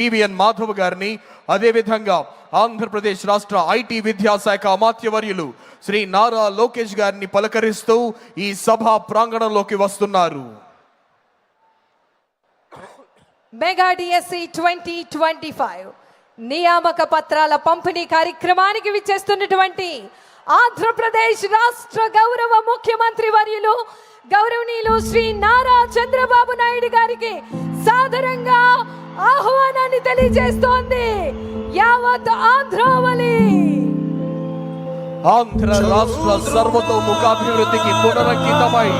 TVN Madhav గారిని అదేవిధంగా ఆంధ్రప్రదేశ్ రాష్ట్ర ఐటీ విద్యాశాఖ అమాత్యవర్యులు శ్రీ నారా లోకేష్ గారిని పలకరిస్తూ ఈ సభ ప్రాంగణంలోకి వస్తున్నారు. Mega DSC twenty twenty five నియామక పత్రాల పంపిణీ కార్యక్రమానికి విచ్చేస్తున్నటువంటి ఆంధ్రప్రదేశ్ రాష్ట్ర గౌరవ ముఖ్యమంత్రి వర్యులు గౌరవనీయులు శ్రీ నారా చంద్రబాబు నాయుడు గారికి సాధారణంగా ఆహ్వానాన్ని తెలియజేస్తోంది. యావత్ ఆంధ్రావళి. ఆంధ్ర రాష్ట్ర సర్వతోముఖాభివృద్ధికి పునరంకితమై.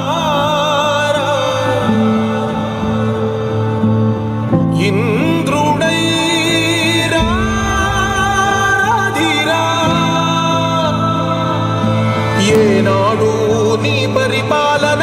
ఇంద్రుడైరాధిరా ఏనాడు నీ పరిపాలన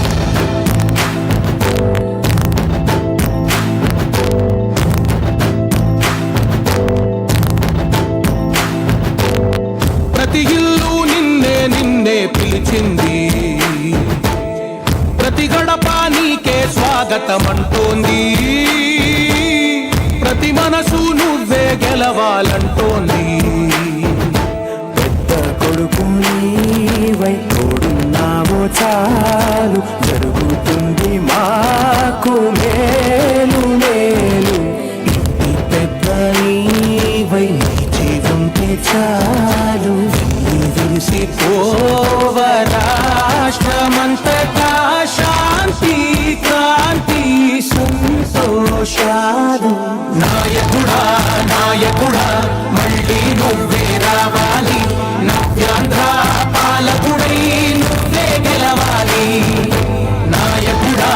నీకే స్వాగతమంటోంది. ప్రతి మనసు నువ్వే గెలవాలంటోంది. పెద్ద కొడుకు నీవై తోడున్నావో చాలు. జరుగుతుంది మాకు మేలు మేలు. పెద్ద నీవై నిలిచి ఉంటే చాలు. విరిసి పోవ శాంతి కాంతి సంతోషాలు. నాయకుడా నాయకుడా మళ్ళీ నువ్వే రావాలి. నవ్యాంధ్ర పాలకుడై నువ్వే గెలవాలి. నాయకుడా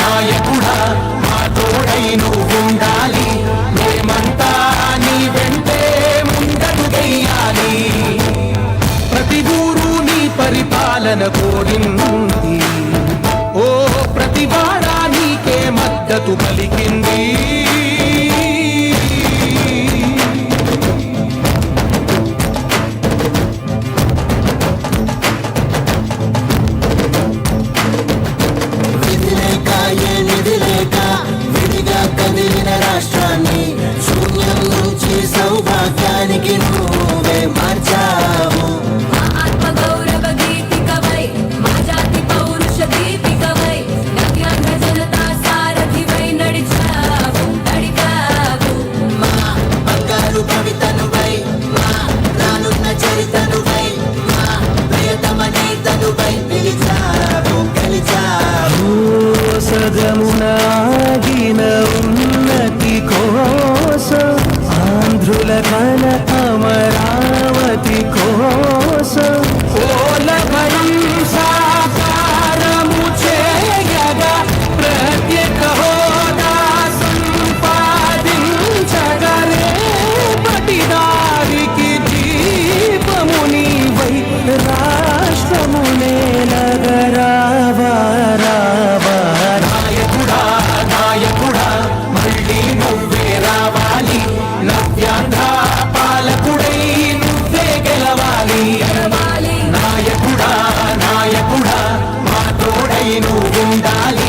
నాయకుడా మా తోడై నువ్వుండాలి. మేమంతా నీ వెంటే ముందడుగెయ్యాలి ప్రతి ఊరు నీ పరిపాలన కోరింది మద్దతు పలికింది నువ్వుండాలి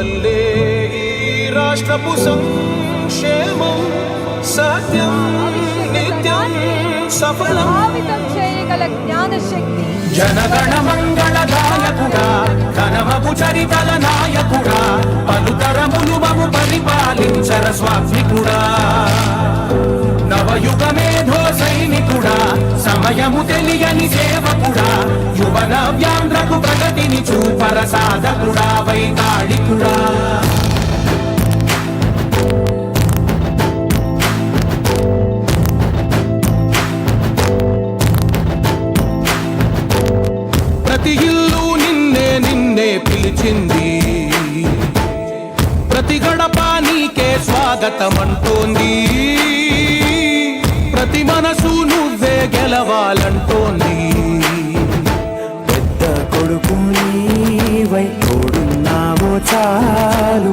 వల్లే ఈ రాష్ట్రపు సంక్షేమం సత్యం నిత్యం సఫలం. ప్రభావితం చేయగలిగిన సకల జ్ఞాన శక్తి జనగణ మంగళదాయకుడా ఘనమపు చరితల నాయకుడా పలుతరములు మము పరిపాలించర స్వామికుడా నవయుగ మేధో సైనికుడా సమయము తెలియని సేవకుడా యువన వ్యాంధ్రకు ప్రగతిని చూపర సాధకుడా వైతాళికుడా నిన్నే పిలిచింది. ప్రతి గడప నీకే స్వాగతం అంటోంది ప్రతి మనసు నువ్వే గెలవాలంటోంది. పెద్ద కొడుకు నీవై తోడున్నావో చాలు.